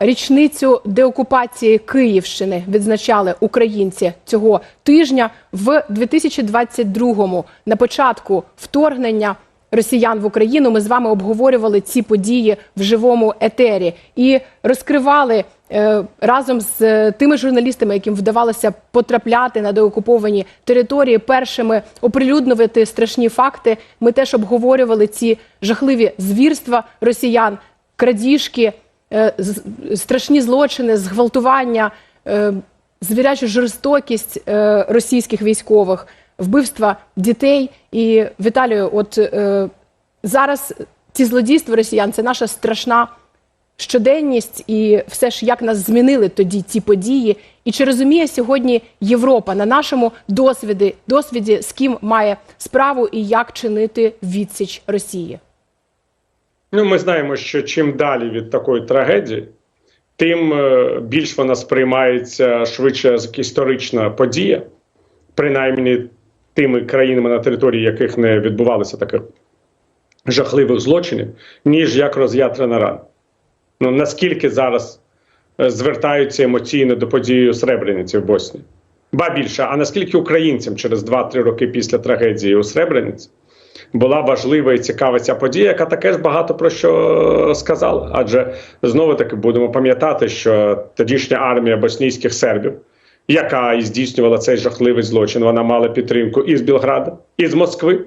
Річницю деокупації Київщини відзначали українці цього тижня в 2022-му. На початку вторгнення росіян в Україну ми з вами обговорювали ці події в живому етері і розкривали е, разом з е, тими журналістами, яким вдавалося потрапляти на деокуповані території, першими оприлюднювати страшні факти. Ми теж обговорювали ці жахливі звірства росіян, крадіжки страшні злочини, зґвалтування, е, звірячу жорстокість е, російських військових, вбивства дітей. І Віталію, от е, зараз ці злодійства росіян це наша страшна щоденність, і все ж як нас змінили тоді ці події. І чи розуміє сьогодні Європа на нашому досвіді, досвіді з ким має справу і як чинити відсіч Росії? Ну, ми знаємо, що чим далі від такої трагедії, тим е, більш вона сприймається швидше як історична подія, принаймні тими країнами, на території яких не відбувалося таких жахливих злочинів, ніж як роз'ятрена рана. Ну наскільки зараз е, звертаються емоційно до події у Сребрениці в Боснії? Ба більше, а наскільки українцям через 2-3 роки після трагедії у Сребрениці була важлива і цікава ця подія, яка таке ж багато про що сказала. Адже знову таки будемо пам'ятати, що тодішня армія боснійських сербів, яка і здійснювала цей жахливий злочин, вона мала підтримку і з Білграда, і з Москви.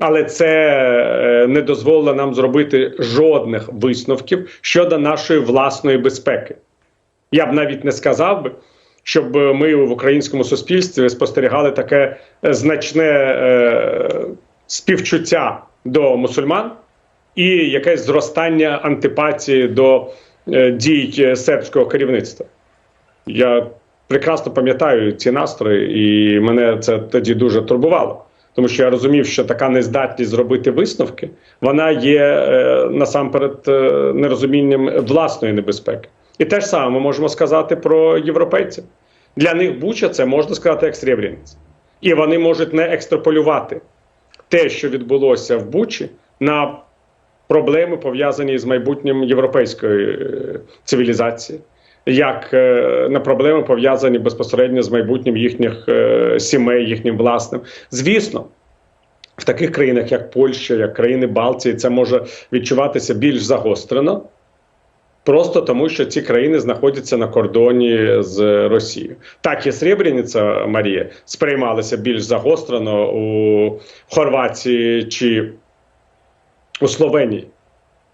Але це е, не дозволило нам зробити жодних висновків щодо нашої власної безпеки. Я б навіть не сказав би, щоб ми в українському суспільстві спостерігали таке е, значне е, співчуття до мусульман і якесь зростання антипатії до е, дій сербського керівництва. Я прекрасно пам'ятаю ці настрої, і мене це тоді дуже турбувало. Тому що я розумів, що така нездатність зробити висновки, вона є е, насамперед е, нерозумінням власної небезпеки. І те ж саме ми можемо сказати про європейців. Для них Буча це можна сказати як Сребрениць. І вони можуть не екстраполювати те, що відбулося в Бучі, на проблеми пов'язані з майбутнім європейської е, цивілізації, як е, на проблеми пов'язані безпосередньо з майбутнім їхніх е, сімей, їхнім власним. Звісно. В таких країнах, як Польща, як країни Балтії, це може відчуватися більш загострено, просто тому, що ці країни знаходяться на кордоні з Росією. Так і Сребрениця Марія сприймалася більш загострено у Хорватії чи у Словенії,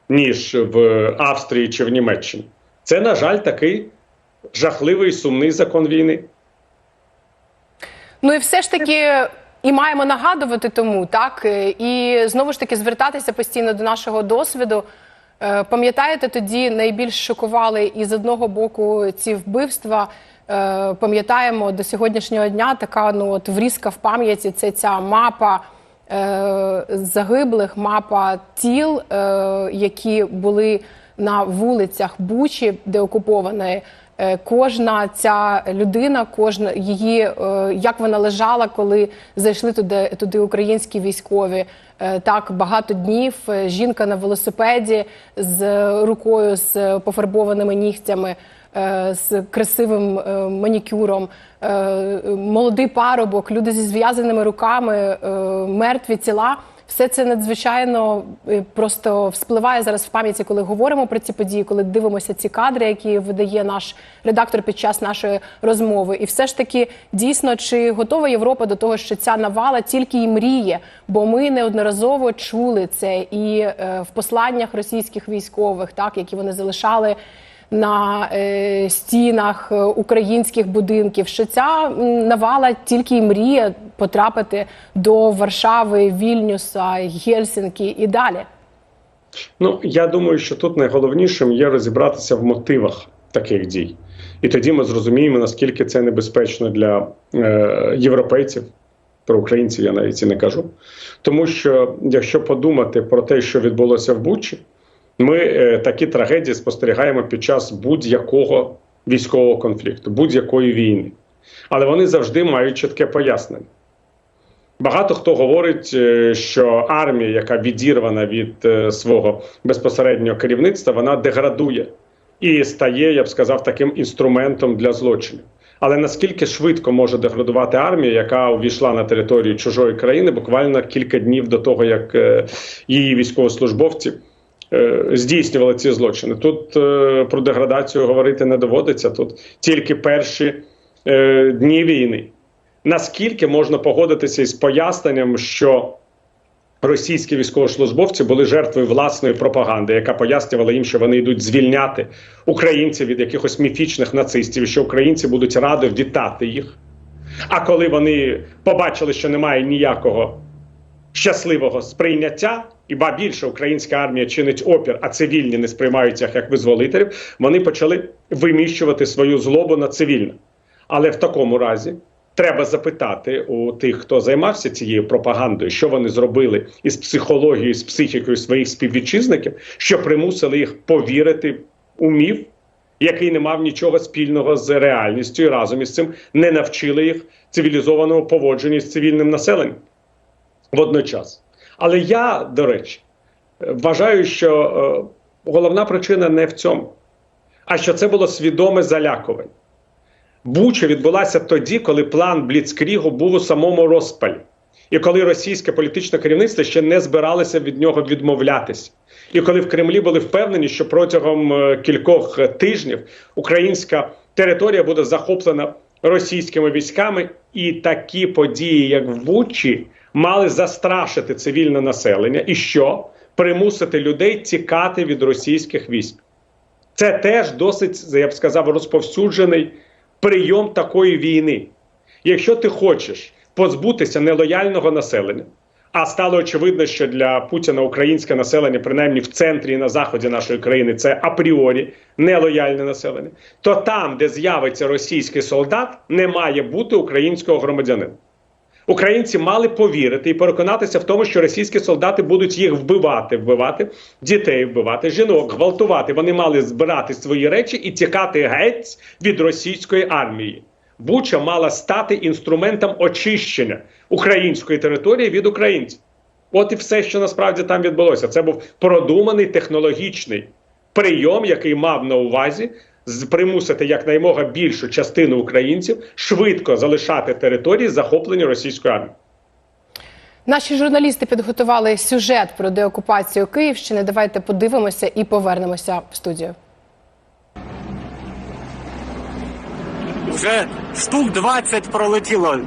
ніж в Австрії чи в Німеччині. Це, на жаль, такий жахливий сумний закон війни. Ну і все ж таки. І маємо нагадувати тому, так і знову ж таки звертатися постійно до нашого досвіду. Е, Пам'ятаєте, тоді найбільш шокували і з одного боку ці вбивства. Е, Пам'ятаємо до сьогоднішнього дня така ну от врізка в пам'яті. Це ця мапа е, загиблих, мапа тіл, е, які були на вулицях Бучі, де окупованої. Е, Кожна ця людина, кожна її, е, як вона лежала, коли зайшли туди, туди українські військові. Е, Так багато днів е, жінка на велосипеді з рукою з пофарбованими нігтями, е, з красивим е, манікюром, е, молодий парубок, люди зі зв'язаними руками, е, мертві тіла. Все це надзвичайно е, просто вспливає зараз в пам'яті, коли говоримо про ці події, коли дивимося ці кадри, які видає наш редактор під час нашої розмови. І все ж таки дійсно чи готова Європа до того, що ця навала тільки і мріє? Бо ми неодноразово чули це і е, в посланнях російських військових, так які вони залишали на е, стінах е, українських будинків, що ця навала тільки й мріє потрапити до Варшави, Вільнюса, Гельсінкі і далі. Ну, я думаю, що тут найголовнішим є розібратися в мотивах таких дій. І тоді ми зрозуміємо, наскільки це небезпечно для е, європейців. Про українців я навіть і не кажу. Тому що, якщо подумати про те, що відбулося в Бучі, ми е, такі трагедії спостерігаємо під час будь-якого військового конфлікту, будь-якої війни. Але вони завжди мають чітке пояснення. Багато хто говорить, е, що армія, яка відірвана від е, свого безпосереднього керівництва, вона деградує. і стає, я б сказав, таким інструментом для злочинів. Але наскільки швидко може деградувати армія, яка увійшла на територію чужої країни буквально кілька днів до того, як е, її військовослужбовці здійснювали ці злочини? Тут е, про деградацію говорити не доводиться. Тут тільки перші е, дні війни. Наскільки можна погодитися із поясненням, що російські військовослужбовці були жертвою власної пропаганди, яка пояснювала їм, що вони йдуть звільняти українців від якихось міфічних нацистів, що українці будуть радо вітати їх. А коли вони побачили, що немає ніякого щасливого сприйняття, і ба більше українська армія чинить опір, а цивільні не сприймаються їх як визволителів, вони почали виміщувати свою злобу на цивільне. Але в такому разі треба запитати у тих, хто займався цією пропагандою, що вони зробили із психологією, з психікою своїх співвітчизників, що примусили їх повірити у міф, який не мав нічого спільного з реальністю, і разом із цим не навчили їх цивілізованому поводженню з цивільним населенням водночас. Але я, до речі, вважаю, що е, головна причина не в цьому, а що це було свідоме залякування. Буча відбулася тоді, коли план Бліцкрігу був у самому розпалі, і коли російське політичне керівництво ще не збиралося від нього відмовлятися. І коли в Кремлі були впевнені, що протягом е, кількох тижнів українська територія буде захоплена російськими військами, і такі події, як в Бучі, мали застрашити цивільне населення і що примусити людей тікати від російських військ. Це теж досить, я б сказав, розповсюджений прийом такої війни. Якщо ти хочеш позбутися нелояльного населення, а стало очевидно, що для Путіна українське населення, принаймні в центрі і на заході нашої країни, це апріорі нелояльне населення, то там, де з'явиться російський солдат, не має бути українського громадянина. Українці мали повірити і переконатися в тому, що російські солдати будуть їх вбивати, вбивати дітей, вбивати жінок, гвалтувати. Вони мали збирати свої речі і тікати геть від російської армії. Буча мала стати інструментом очищення української території від українців. От і все, що насправді там відбулося. Це був продуманий технологічний прийом, який мав на увазі примусити якнаймога більшу частину українців швидко залишати території, захоплені російською армією. Наші журналісти підготували сюжет про деокупацію Київщини. Давайте подивимося і повернемося в студію. Вже штук 20 пролетіло.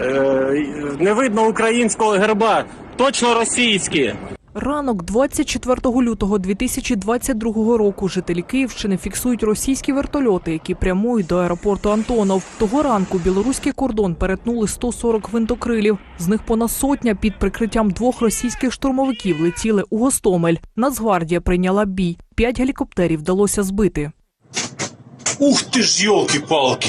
Е, не видно українського герба. Точно російські. Ранок 24 лютого 2022 року жителі Київщини фіксують російські вертольоти, які прямують до аеропорту Антонов. Того ранку білоруський кордон перетнули 140 винтокрилів. З них понад сотня під прикриттям двох російських штурмовиків летіли у Гостомель. Нацгвардія прийняла бій. П'ять гелікоптерів вдалося збити. Ух ты ж, елки-палки!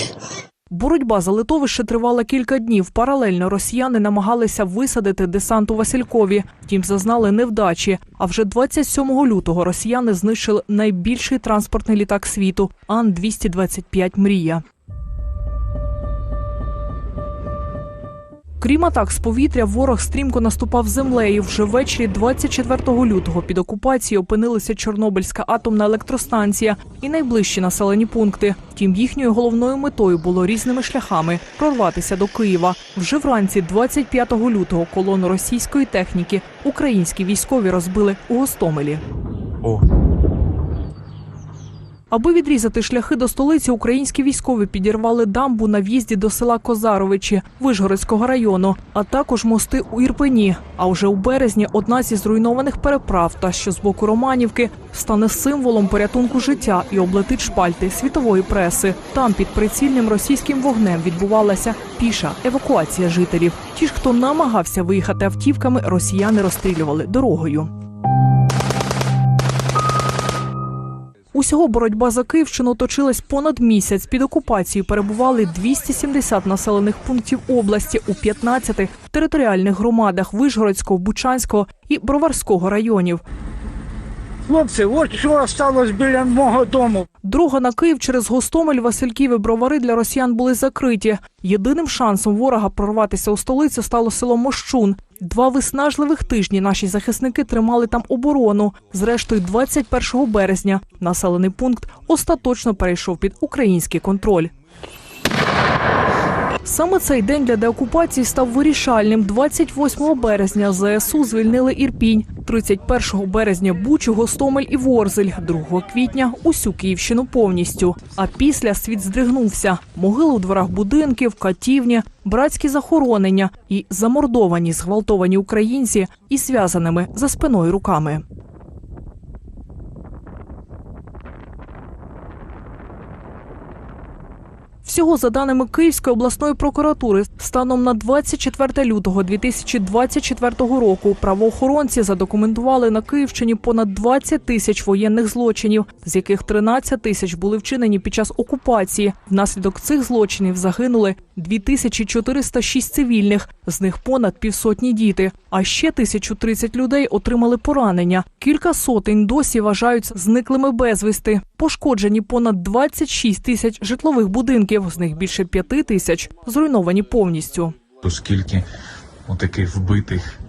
Боротьба за литовище тривала кілька днів. Паралельно росіяни намагалися висадити десант у Василькові. Втім, зазнали невдачі. А вже 27 лютого росіяни знищили найбільший транспортний літак світу Ан-225 Мрія. Крім атак з повітря, ворог стрімко наступав землею. Вже ввечері 24 лютого під окупацією опинилися Чорнобильська атомна електростанція і найближчі населені пункти. Втім, їхньою головною метою було різними шляхами прорватися до Києва. Вже вранці 25 лютого колону російської техніки українські військові розбили у Гостомелі. О, Аби відрізати шляхи до столиці, українські військові підірвали дамбу на в'їзді до села Козаровичі Вишгородського району, а також мости у Ірпені. А вже у березні одна зі зруйнованих переправ, та що з боку Романівки, стане символом порятунку життя і облетить шпальти світової преси. Там під прицільним російським вогнем відбувалася піша евакуація жителів. Ті ж, хто намагався виїхати автівками, росіяни розстрілювали дорогою. Усього боротьба за Київщину точилась понад місяць. Під окупацією перебували 270 населених пунктів області у 15 територіальних громадах Вишгородського, Бучанського і Броварського районів. Хлопці, от що осталось біля мого дому. Дорога на Київ через Гостомель, Васильків і Бровари для росіян були закриті. Єдиним шансом ворога прорватися у столицю стало село Мощун. Два виснажливих тижні наші захисники тримали там оборону. Зрештою, 21 березня населений пункт остаточно перейшов під український контроль. Саме цей день для деокупації став вирішальним. 28 березня ЗСУ звільнили Ірпінь, 31 березня Бучу, Гостомель і Ворзель, 2 квітня усю Київщину повністю. А після світ здригнувся. Могили у дворах будинків, катівні, братські захоронення і замордовані, зґвалтовані українці і зв'язаними за спиною руками. Всього за даними Київської обласної прокуратури, станом на 24 лютого 2024 року правоохоронці задокументували на Київщині понад 20 тисяч воєнних злочинів, з яких 13 тисяч були вчинені під час окупації. Внаслідок цих злочинів загинули 2406 цивільних, з них понад півсотні діти. А ще 1030 людей отримали поранення. Кілька сотень досі вважаються зниклими безвісти. Пошкоджені понад 26 тисяч житлових будинків, з них більше 5 тисяч зруйновані повністю. Оскільки таких вбитих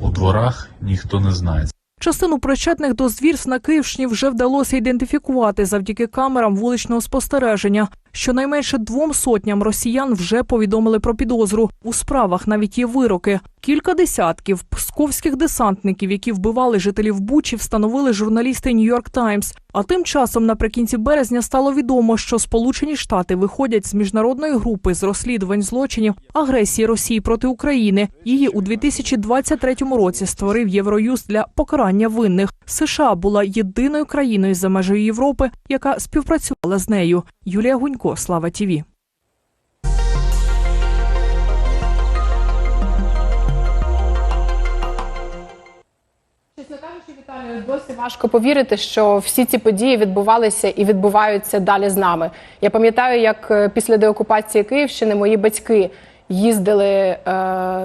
у дворах ніхто не знає. Частину причетних до звірств на Київщині вже вдалося ідентифікувати завдяки камерам вуличного спостереження. Щонайменше двом сотням росіян вже повідомили про підозру. У справах навіть є вироки. Кілька десятків псковських десантників, які вбивали жителів Бучі, встановили журналісти Нью-Йорк Таймс. А тим часом наприкінці березня стало відомо, що Сполучені Штати виходять з міжнародної групи з розслідувань злочинів агресії Росії проти України. Її у 2023 році створив Євроюз для покарання винних. США була єдиною країною за межею Європи, яка співпрацювала з нею. Юлія Гунько, Слава Тіві. Досі важко повірити, що всі ці події відбувалися і відбуваються далі з нами. Я пам'ятаю, як е, після деокупації Київщини мої батьки їздили е,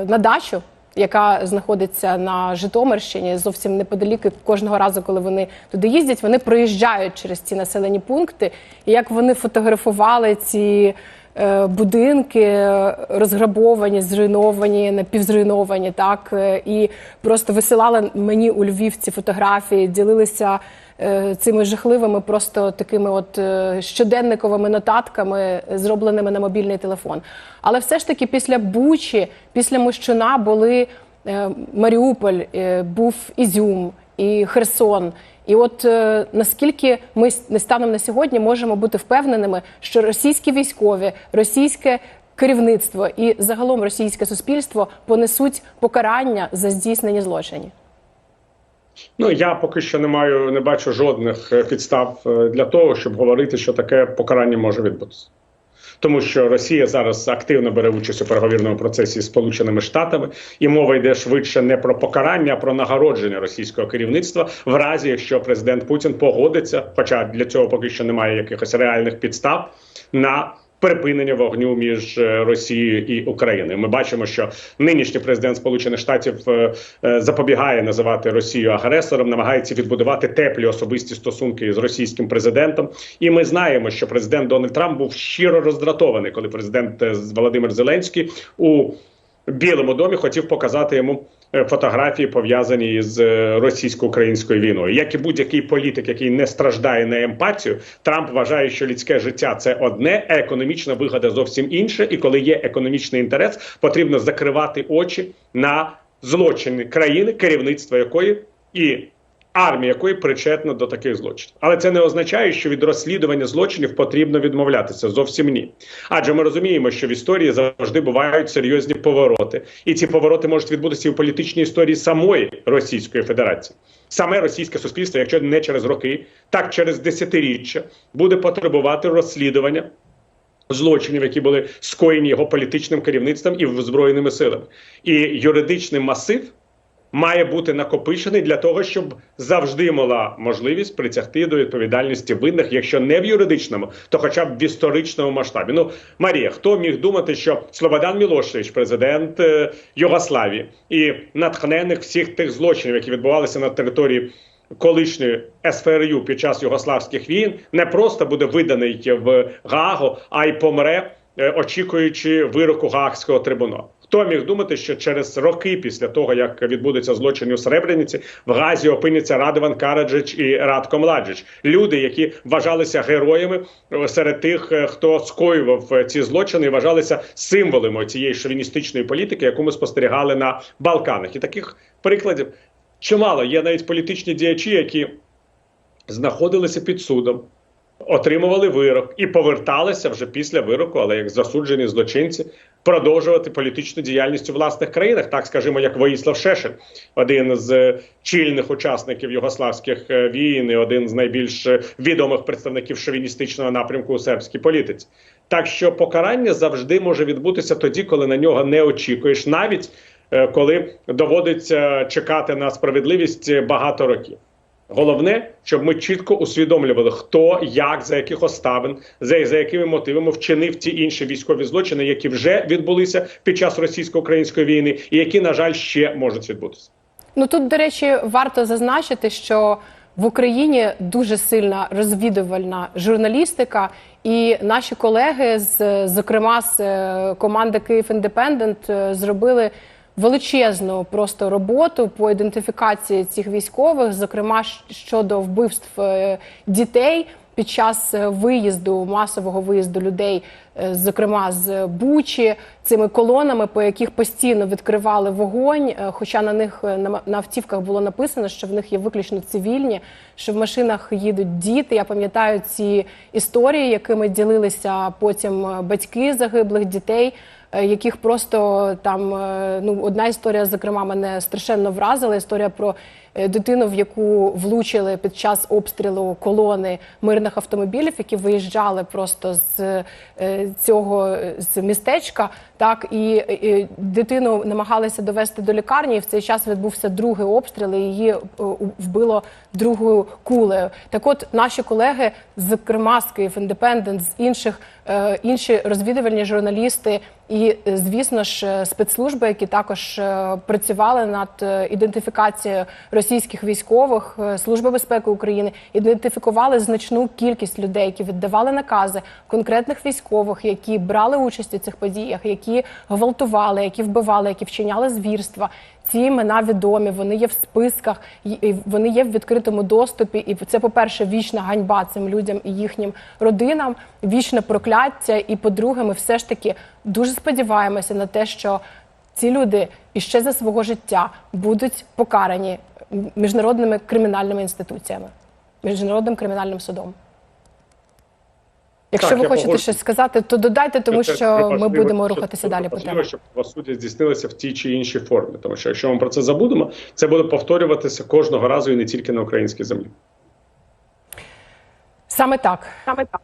на дачу, яка знаходиться на Житомирщині, зовсім неподалік. І Кожного разу, коли вони туди їздять, вони проїжджають через ці населені пункти. І як вони фотографували ці будинки е, розграбовані, зруйновані, напівзруйновані, так е, і просто висилали мені у Львів ці фотографії, ділилися е, цими жахливими, просто такими от е, щоденниковими нотатками, зробленими на мобільний телефон. Але все ж таки після Бучі, після Мощуна були е, Маріуполь, е, був Ізюм і Херсон. І от е, наскільки ми станом на сьогодні можемо бути впевненими, що російські військові, російське керівництво і загалом російське суспільство понесуть покарання за здійснені злочини? Ну я поки що не маю, не бачу жодних е, підстав е, для того, щоб говорити, що таке покарання може відбутися. Тому що Росія зараз активно бере участь у переговірному процесі з Сполученими Штатами, і мова йде швидше не про покарання, а про нагородження російського керівництва, в разі якщо президент Путін погодиться, хоча для цього поки що немає якихось реальних підстав на припинення вогню між е, Росією і Україною. Ми бачимо, що нинішній президент Сполучених Штатів е, е, запобігає називати Росію агресором, намагається відбудувати теплі особисті стосунки з російським президентом. І ми знаємо, що президент Дональд Трамп був щиро роздратований, коли президент Володимир Зеленський у Білому домі хотів показати йому фотографії, пов'язані з е, російсько-українською війною. Як і будь-який політик, який не страждає на емпатію, Трамп вважає, що людське життя це одне, а економічна вигода зовсім інше. І коли є економічний інтерес, потрібно закривати очі на злочини країни, керівництво якої і армія якої причетна до таких злочинів. Але це не означає, що від розслідування злочинів потрібно відмовлятися. Зовсім ні. Адже ми розуміємо, що в історії завжди бувають серйозні повороти, і ці повороти можуть відбутися і в політичній історії самої Російської Федерації. Саме російське суспільство, якщо не через роки, так через десятиріччя, буде потребувати розслідування злочинів, які були скоєні його політичним керівництвом і збройними силами, і юридичний масив має бути накопичений для того, щоб завжди мала можливість притягти до відповідальності винних, якщо не в юридичному, то хоча б в історичному масштабі. Ну Марія, хто міг думати, що Слободан Мілошевич, президент е, Югославії, і натхнених всіх тих злочинів, які відбувалися на території колишньої СФРЮ під час югославських війн, не просто буде виданий в Гаагу, а й помре, очікуючи вироку Гаагського трибуналу. Хто міг думати, що через роки після того, як відбудеться злочин у Сребрениці, в Газі опиняться Радован Караджич і Радко Младжич, люди, які вважалися героями е, серед тих, е, хто скоював е, ці злочини, і вважалися символами цієї шовіністичної політики, яку ми спостерігали на Балканах. І таких прикладів чимало. Є навіть політичні діячі, які знаходилися під судом, отримували вирок і поверталися вже після вироку, але як засуджені злочинці, продовжувати політичну діяльність у власних країнах, так скажімо, як Воїслав Шешин, один з е, чільних учасників югославських е, війн, і один з найбільш е, відомих представників шовіністичного напрямку у сербській політиці. Так що покарання завжди може відбутися тоді, коли на нього не очікуєш, навіть коли доводиться чекати на справедливість багато років. Головне, щоб ми чітко усвідомлювали, хто, як, за яких обставин, за, за якими мотивами вчинив ті інші військові злочини, які вже відбулися під час російсько-української війни, і які, на жаль, ще можуть відбутися. Ну тут, до речі, варто зазначити, що в Україні дуже сильна розвідувальна журналістика, і наші колеги, з зокрема з е, команди Київ Індепендент, е, зробили величезну просто роботу по ідентифікації цих військових, зокрема щодо вбивств е, дітей. Під час е, виїзду масового виїзду людей, е, зокрема з Бучі, цими колонами, по яких постійно відкривали вогонь. Хоча на них на автівках було написано, що в них є виключно цивільні, що в машинах їдуть діти. Я пам'ятаю ці історії, якими ділилися потім батьки загиблих дітей. Е, Яких просто там е, ну одна історія, зокрема, мене страшенно вразила. Історія про дитину, в яку влучили під час обстрілу колони мирних автомобілів, які виїжджали просто з е, цього е, з містечка. Так і, дитину намагалися довести до лікарні. І в цей час відбувся другий обстріл. і Її е, вбило другою кулею. Так, от наші колеги, з Київ Індепендент, з інших е, інші розвідувальні журналісти, і е, звісно ж е, спецслужби, які також е, працювали над е, ідентифікацією військових, е, Служби безпеки України, ідентифікували значну кількість людей, які віддавали накази конкретних військових, які брали участь у цих подіях, які гвалтували, які вбивали, які вчиняли звірства. Ці імена відомі, вони є в списках, вони є в відкритому доступі. І це, по-перше, вічна ганьба цим людям і їхнім родинам, вічне прокляття. І по-друге, ми все ж таки дуже сподіваємося на те, що ці люди іще за свого життя будуть покарані міжнародними кримінальними інституціями, міжнародним кримінальним судом. Якщо Так, ви хочете щось сказати, то додайте, тому Це що ми важливо, будемо що рухатися далі по важливо, темі. щоб правосуддя здійснилося в тій чи іншій формі. Тому що якщо ми про це забудемо, це буде повторюватися кожного разу і не тільки на українській землі. Саме так. Саме так.